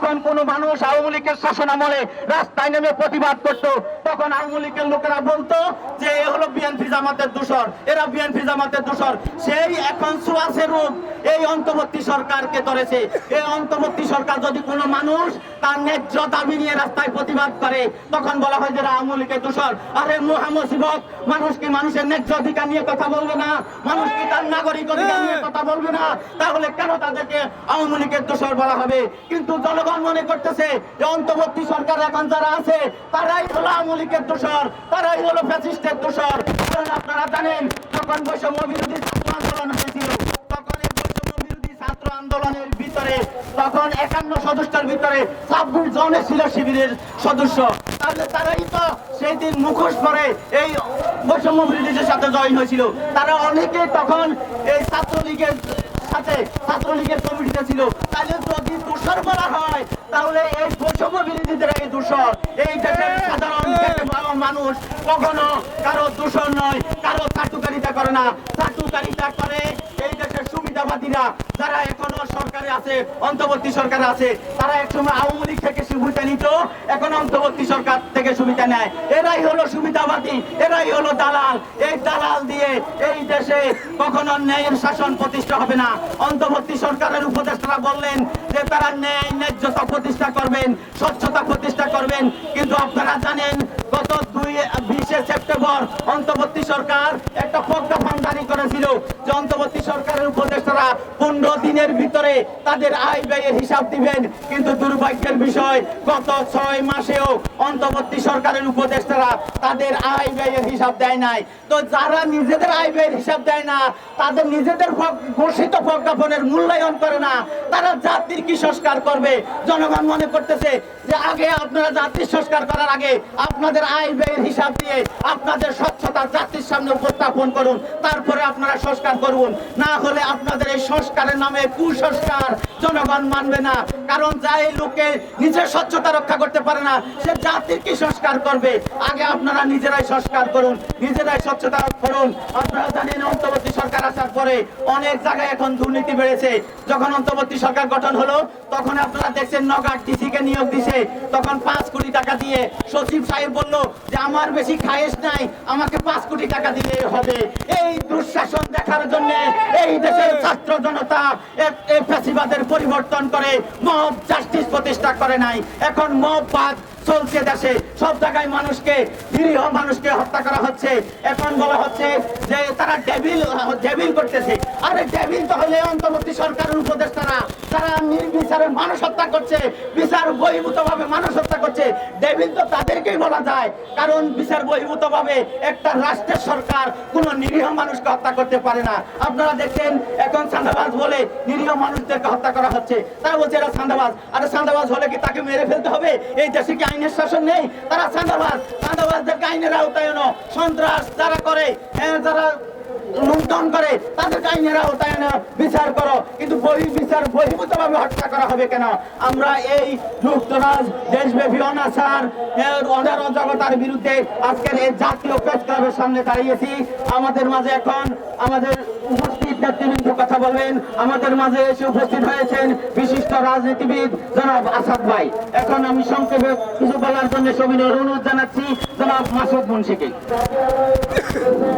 যখন কোনো মানুষ আওয়ামী লীগের শাসন আমলে রাস্তায় নেমে প্রতিবাদ করত তখন আওয়ামী লীগের লোকেরা বলতো যে, এ হলো বিএনপি জামাতের দূষর, এরা বিএনপি জামাতের দূষর। সেই এখন সুয়াসে রূপ এই অন্তর্বর্তী সরকারকে ধরেছে। এই অন্তর্বর্তী সরকার যদি কোনো মানুষ তার ন্যায্য দাবি নিয়ে রাস্তায় প্রতিবাদ করে, তখন বলা হয় যে আওয়ামী লীগের দূষর। আরে মহামসিবত, মানুষ কি মানুষের ন্যায্য অধিকার নিয়ে কথা বলবে না? মানুষ কি তার নাগরিক অধিকার নিয়ে কথা বলবে না? তাহলে কেন তাদেরকে আওয়ামী লীগের দোষর বলা হবে? কিন্তু জনগণ মনে করতেছে যে, অন্তর্বর্তী সরকার এখন যারা আছে, তারাই হলো আওয়ামী লীগের দোষর, তারাই হলো ফ্যাসিস্টের দোষর। কারণ আপনারা জানেন, যখন বৈষম্য বিরোধী ছাত্র আন্দোলন হয়েছিল, তখন এই বৈষম্য বিরোধী ছাত্র আন্দোলনের ভিতরে, তখন একান্ন সদস্যের ভিতরে ছাব্বিশ জনে ছিল শিবিরের সদস্য। তাহলে তারাই তো সেই দিন মুখোশ পরে এই বৈষম্য বিরোধীদের সাথে জয়েন হয়েছিল। তারা অনেকে তখন এই ছাত্রলীগের সাথে, ছাত্রলীগের কমিটিতে ছিল। তাহলে যদি দূষর বলা হয়, তাহলে এই বৈষম্য বিরোধীদের এই দূষণ। এই দেশের সাধারণ মানুষ কখনো কারও দূষণ নয় কারও চাটুকারিতা করে না। চাটুকারিতা করে এই দেশের সুবিধাবাদীরা যারা এখনও সরকারে আছে, অন্তর্বর্তী সরকারে আছে, তারা একসময় আওয়ামী লীগ থেকে সুবিধা নিত, এখন অন্তর্বর্তী সরকার থেকে সুবিধা নেয়। এরাই হলো সুবিধাবাদী, এরাই হলো দালাল। এই দালাল দিয়ে এই দেশে কখনো ন্যায়ের শাসন প্রতিষ্ঠা হবে না। অন্তর্বর্তী সরকারের উপদেষ্টারা বললেন যে, তারা ন্যায় ন্যায্যতা প্রতিষ্ঠা করবেন, স্বচ্ছতা প্রতিষ্ঠা করবেন। কিন্তু আপনারা জানেন, গত দুই, বিশে সেপ্টেম্বর অন্তর্বর্তী সরকার একটা প্রজ্ঞাপন জারি করেছিল যে, অন্তর্বর্তী সরকারের উপদেষ্টারা পনেরো দিনের ভিতরে তাদের আয় ব্যয়ের হিসাব দিবেন। কিন্তু দুর্ভাগ্যের বিষয়, গত ছয় মাসেও অন্তর্বর্তী সরকারের উপদেষ্টারা তাদের আয় ব্যয়ের হিসাব দেয় নাই। তো যারা নিজেদের আয় ব্যয়ের হিসাব দেয় না, তাদের নিজেদের ঘোষিত প্রজ্ঞাপনের মূল্যায়ন করে না, তারা জাতির কি সংস্কার করবে? জনগণ মনে করতেছে যে আগে আপনারা জাতির সংস্কার করার আগে আপনাদের আয় ব্যয়ের হিসাব দিয়ে আপনাদের স্বচ্ছতা জাতির সামনে উপস্থাপন করুন, তারপরে আপনারা সংস্কার করুন। না হলে আপনাদের সংস্কারের নামে কুসংস্কার জনগণ মানবে না। কারণ যা এই লোকে নিজের স্বচ্ছতা রক্ষা করতে পারে না, সে জাতির কি সংস্কার করবে? আগে আপনারা নিজেরাই সংস্কার করুন, নিজেরাই স্বচ্ছতা করুন। আপনারা জানেন অন্তর্বর্তী সরকার আসার পরে অনেক জায়গায় এখন দুর্নীতি বেড়েছে। যখন অন্তর্বর্তী সরকার গঠন হলো, তখন আপনারা দেখছেন নগার ডিসি কে নিয়োগ দিছে। তখন পাঁচ কোটি টাকা দিয়ে সচিব সাহেব বলল যে, আমার বেশি খায়েশ নাই, আমাকে পাঁচ কোটি টাকা দিলে হবে। এই দুঃশাসন দেখার জন্য এই দেশের ছাত্র জনতা ফ্যাসিবাদের পরিবর্তন করে মব জাস্টিস প্রতিষ্ঠা করে নাই। এখন মব বাদ চলছে দেশে। সব জায়গায় মানুষকে, নিরীহ মানুষকে হত্যা করা হচ্ছে। এখন বলা হচ্ছে যে তারা ডেভিল ডেভিল করতেছে। আরে ডেভিল তো হলে অন্তর্বর্তী সরকারের উপদেষ্টারা তারা নির্বিচারে মানুষ হত্যা করছে, বিচার বহির্ভূত ভাবে মানুষ হত্যা ডেভিল তো তাদেরকেই বলা যায়। কারণ বিচার বহির্ভূত একটা রাষ্ট্রের সরকার কোন নিরীহ মানুষকে হত্যা করতে পারে না। আপনারা দেখছেন এখন সান্দাবাজ বলে নিরীহ মানুষদেরকে হত্যা করা হচ্ছে। তারা বলছে এরা সান্দাবাজ। আরে সান্দাবাজ হলে কি তাকে মেরে ফেলতে হবে? এই দেশে কি আইনের শাসন নেই? তারা সান্দাবাজ। সান্দাবাজদেরকে আইনের আওতায় সন্ত্রাস যারা করে হ্যাঁ, যারা লুণ্ঠন করে, তাদের আইনের আওতায় এনে বিচার করো। কিন্তু বহি বিচার বহির্ভূত ভাবে হত্যা করা হবে কেন? আমরা এই যুক্তরাজ দেশব্যাপী অনাচার, এর অনার অজগতার বিরুদ্ধে আজকের এই জাতীয় প্রেস ক্লাবের সামনে দাঁড়িয়েছি। আমাদের মাঝে এখন আমাদের উপস্থিত নেতৃবৃন্দ কথা বলবেন। আমাদের মাঝে এসে উপস্থিত হয়েছেন বিশিষ্ট রাজনীতিবিদ জনাব আসাদ ভাই। এখন আমি সংক্ষেপে কিছু বলার জন্য সবিনয় অনুরোধ জানাচ্ছি জনাব মাসুদ মুন্সিকে।